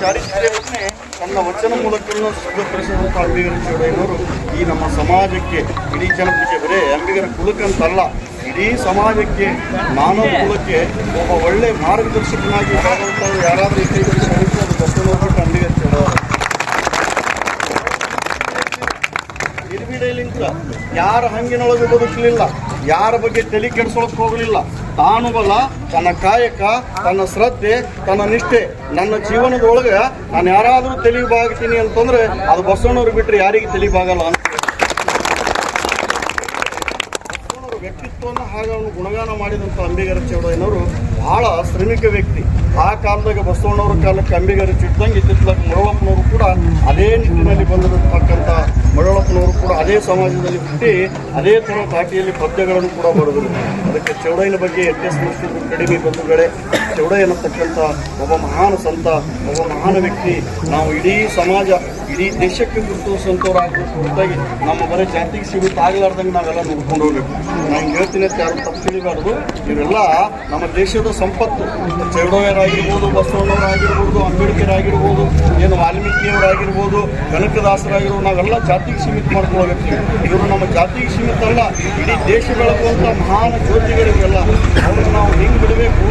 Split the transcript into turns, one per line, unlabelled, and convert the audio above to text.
ಚಾರಿತ್ರ್ಯವನ್ನೇ ತನ್ನ ವಚನ ಮೂಲಕವನ್ನು ಸಿದ್ಧಪಡಿಸಿದಂಥ ಅಂಬಿಗರ ಚೌಡಯ್ಯನವರು ಈ ನಮ್ಮ ಸಮಾಜಕ್ಕೆ ಇಡೀ ಜನತೆಗೆ ಬರೇ ಅಂಬಿಗರ ಕುಲಕ್ಕಂತಲ್ಲ ಇಡೀ ಸಮಾಜಕ್ಕೆ ಮಾನವ ಕುಲಕ್ಕೆ ಒಬ್ಬ ಒಳ್ಳೆ ಮಾರ್ಗದರ್ಶಕನಾಗಿ ಹೋಗುವಂಥವ್ರು ಯಾರಾದರೂ ಅದು ನಿರ್ಬಿಡೆಯಲಿಂತ ಯಾರ ಹಂಗಿನೊಳಗೆ ಬದುಕಲಿಲ್ಲ, ಯಾರ ಬಗ್ಗೆ ತಲೆ ಕೆಡಿಸೋಕೆ ಹೋಗಲಿಲ್ಲ. ತಾನು ಬಲ ತನ್ನ ಕಾಯಕ, ತನ್ನ ಶ್ರದ್ಧೆ, ತನ್ನ ನಿಷ್ಠೆ, ನನ್ನ ಜೀವನದೊಳಗೆ ನಾನು ಯಾರಾದರೂ ತಿಳಿಬಾಗ್ತೀನಿ ಅಂತಂದ್ರೆ ಅದು ಬಸವಣ್ಣವ್ರು ಬಿಟ್ಟರೆ ಯಾರಿಗೆ ತಿಳಿಬಾಗಲ್ಲ ಅಂತ ಬಸವಣ್ಣವ್ರ ವ್ಯಕ್ತಿತ್ವವನ್ನು ಹಾಗೆ ಅವನು ಗುಣಗಾನ ಮಾಡಿದಂಥ ಅಂಬಿಗರ ಚೌಡಯ್ಯನವರು ಬಹಳ ಶ್ರಮಿಕ ವ್ಯಕ್ತಿ. ಆ ಕಾಲದಾಗ ಬಸವಣ್ಣವ್ರ ಕಾಲಕ್ಕೆ ಅಂಬಿಗರ ಚಿಟ್ಟಂಗೆ ಇತ್ತಿತ್ತಲಾಗ ಮರಳಪ್ಪನವರು ಕೂಡ ಅದೇ ನಿಟ್ಟಿನಲ್ಲಿ ಬಂದಿರತಕ್ಕಂಥ ಮರಳಪ್ಪನವರು ಅದೇ ಸಮಾಜದಲ್ಲಿ ಹುಟ್ಟಿ ಅದೇ ಥರ ಭಾಷೆಯಲ್ಲಿ ಪದ್ಯಗಳನ್ನು ಕೂಡ ಬರೆದರು ಅದಕ್ಕೆ ಚೌಡಯ್ಯನ ಬಗ್ಗೆ ಎತ್ತೆಸ್ಮಿಸಿದ್ರು ಕಡಿಮೆ ಬಂಧುಗಳೇ. ಚೌಡಯ್ಯ ಅನ್ನತಕ್ಕಂಥ ಒಬ್ಬ ಮಹಾನ್ ಸಂತ, ಒಬ್ಬ ಮಹಾನ್ ವ್ಯಕ್ತಿ. ನಾವು ಇಡೀ ಸಮಾಜ, ಇಡೀ ದೇಶಕ್ಕೆ ಗುರುತಿಸುವಂಥವ್ರಾಗಬೇಕು ಹೊರತಾಗಿ ನಮ್ಮ ಬರೀ ಜಾತಿಗೆ ಸಿಗುತ್ತಾಗಲಾರ್ದಂಗೆ ನಾವೆಲ್ಲ ನೋಡ್ಕೊಂಡು ಹೋಗ್ಬೇಕು. ನಾನು ಹೇಳ್ತೀನಿ ಅಂತ ಯಾರು ತಪ್ಪು ತಿಳಿಬಾರ್ದು. ಇವರೆಲ್ಲ ನಮ್ಮ ದೇಶದ ಸಂಪತ್ತು. ಚೌಡಯ್ಯರಾಗಿರ್ಬೋದು, ಬಸವಣ್ಣವರಾಗಿರ್ಬೋದು ಅಂಬೇಡ್ಕರ್ ಆಗಿರ್ಬೋದು ಏನು ವಾಲ್ಮೀಕಿಯವರಾಗಿರ್ಬೋದು, ಕನಕದಾಸರಾಗಿರ್ಬೋದು, ನಾವೆಲ್ಲ ಜಾತಿಗೆ ಸೀಮಿತ ಮಾಡ್ಕೊಳಗತ್ತೀವಿ ಇವರು ನಮ್ಮ ಜಾತಿಗೆ ಸೀಮಿತ ಅಲ್ಲ ಇಡೀ ದೇಶ ಮಹಾನ್ ಜ್ಯೋತಿಗಳಿವೆಲ್ಲ ಅವ್ರಿಗೆ ನಾವು ಹೆಂಗೆ ಬಿಡಬೇಕು?